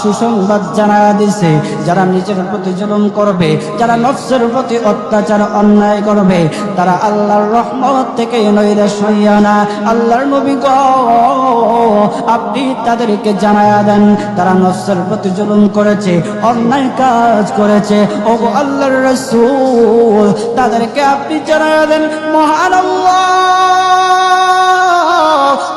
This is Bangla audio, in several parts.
সুসংবাদ জানা দিছে, যারা নিজের প্রতি জুলুম করবে, যারা নফসের প্রতি অত্যাচার, অন্যায় করবে, তারা আল্লাহর রহমত থেকে নৈরাশ হইয়া না। আল্লাহর নবী গো, আপনি তাদেরকে জানায়া দেন, তারা নফসের প্রতি জুলুম করেছে, অন্যায় কাজ করেছে। ও আল্লাহর রাসূল, তাদেরকে আপনি জানায়া দেন, মহান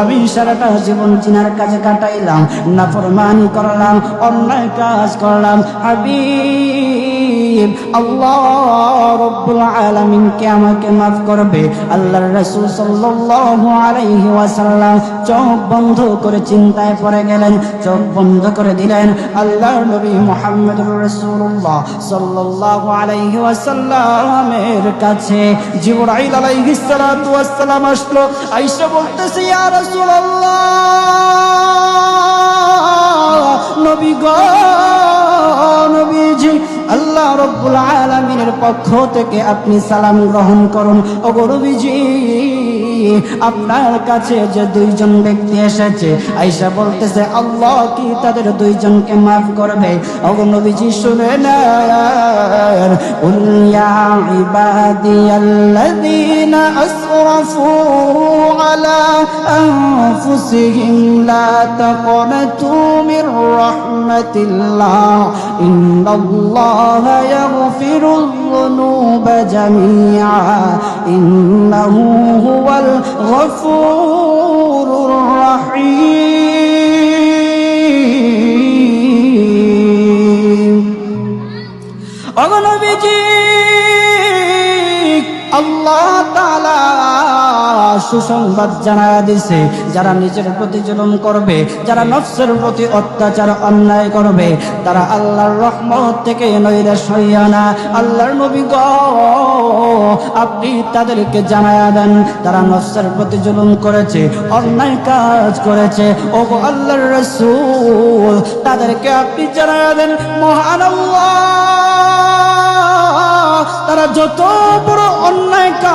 আমি সারাটা জীবন চিনার কাজে কাটাইলাম নাফরমানি করলাম অন্যায় কাজ করলাম হাবিব। আল্লাহ রব্বুল আলামিন কে আমাকে মাফ করবে? আল্লাহর রাসূল সাল্লাল্লাহু আলাইহি ওয়াসাল্লাম চোখ বন্ধ করে চিন্তায় পড়ে গেলেন, চোখ বন্ধ করে দিলেন। আল্লাহর নবী মুহাম্মদুর রাসূলুল্লাহ সাল্লাল্লাহু আলাইহি ওয়াসাল্লামের কাছে জিবরাইল আলাইহিস সালাতু ওয়াসসালাম আসলো আয়েশা বলতেছে, ইয়া রাসূলুল্লাহ, নবী গো, নবীজি রব্বুল আলামিনের পক্ষ থেকে আপনি সালাম গ্রহণ করুন। ওগো নবীজি আপনার কাছে যে দুইজন ব্যক্তি এসেছে আয়েশা বলতেছে আল্লাহ কি তাদের দুইজনকে মাফ করবে ওগো নবীজি শুনে নেন قل يا عبادي الذين أسرفوا على أنفسهم لا تقنطوا من رحمة الله إن الله يغفر الذنوب جميعا إنه هو الغفور الرحيم أغنى بجيب আল্লাহ সুসংবাদ জানা দিছে, যারা নিজের প্রতি জুলুম করবে, যারা নফসের প্রতি অত্যাচার, অন্যায় করবে, তারা আল্লাহর রহমত থেকে নৈরাশ হইয়া না। আল্লাহর নবী গো, আপনি তাদেরকে জানায়া দেন, তারা নফসের প্রতি জুলুম করেছে, অন্যায় কাজ করেছে। ও আল্লাহর রাসূল, তাদেরকে আপনি জানায়া দেন, মহান তারা যত বড়